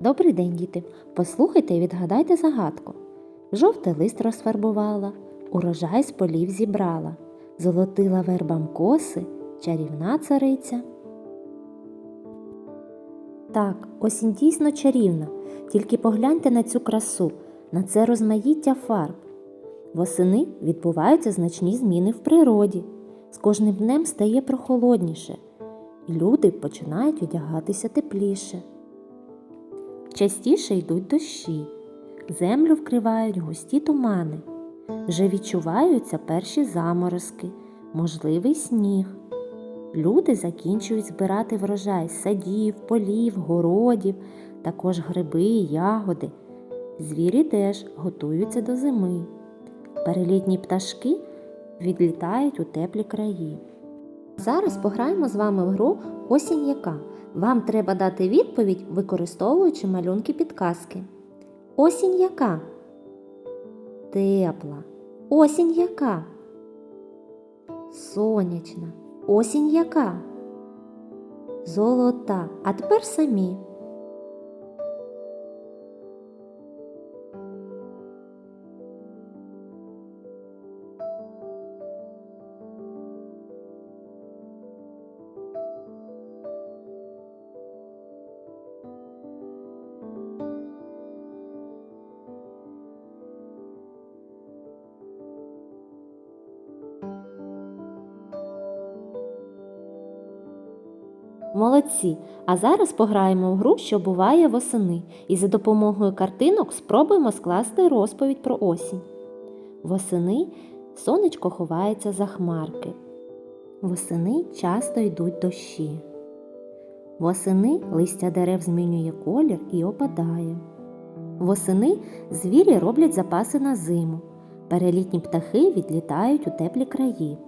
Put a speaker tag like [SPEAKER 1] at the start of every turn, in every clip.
[SPEAKER 1] Добрий день, діти! Послухайте і відгадайте загадку. Жовтий лист розфарбувала, урожай з полів зібрала, золотила вербам коси, чарівна цариця. Так, осінь дійсно чарівна, тільки погляньте на цю красу, на це розмаїття фарб. Восени відбуваються значні зміни в природі. З кожним днем стає прохолодніше, і люди починають одягатися тепліше. Частіше йдуть дощі, землю вкривають густі тумани, вже відчуваються перші заморозки, можливий сніг. Люди закінчують збирати врожай садів, полів, городів, також гриби, ягоди. Звірі теж готуються до зими. Перелітні пташки відлітають у теплі краї. Зараз пограємо з вами в гру Осінь яка. Вам треба дати відповідь, використовуючи малюнки підказки. Осінь яка? Тепла. Осінь яка? Сонячна. Осінь яка? Золота. А тепер самі. Молодці! А зараз пограємо в гру, що буває восени, і за допомогою картинок спробуємо скласти розповідь про осінь. Восени сонечко ховається за хмарки. Восени часто йдуть дощі. Восени листя дерев змінює колір і опадає. Восени звірі роблять запаси на зиму. Перелітні птахи відлітають у теплі краї.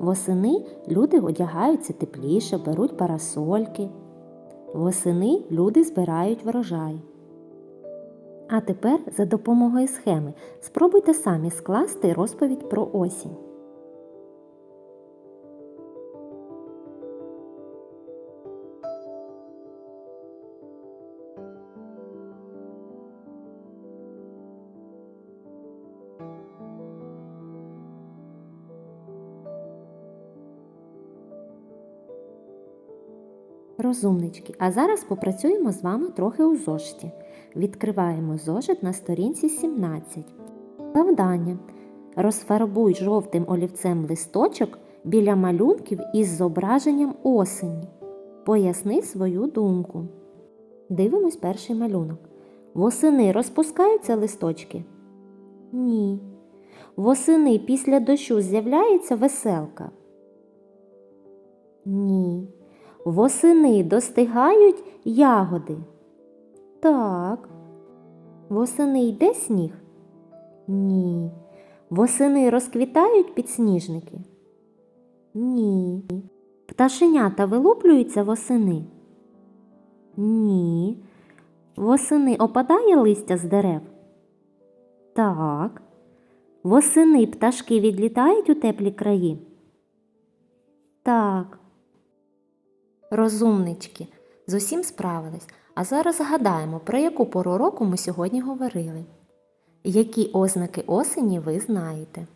[SPEAKER 1] Восени люди одягаються тепліше, беруть парасольки. Восени люди збирають врожай. А тепер за допомогою схеми спробуйте самі скласти розповідь про осінь. Розумнички, а зараз попрацюємо з вами трохи у зошиті. Відкриваємо зошит на сторінці 17. Завдання. Розфарбуй жовтим олівцем листочок біля малюнків із зображенням осені. Поясни свою думку. Дивимось перший малюнок. Восени розпускаються листочки? Ні. Восени після дощу з'являється веселка? Ні. Восени достигають ягоди? Так. Восени йде сніг? Ні. Восени розквітають підсніжники? Ні. Пташенята вилуплюються восени? Ні. Восени опадає листя з дерев? Так. Восени пташки відлітають у теплі краї? Так. Розумнички, з усім справились. А зараз згадаємо, про яку пору року ми сьогодні говорили. Які ознаки осені ви знаєте?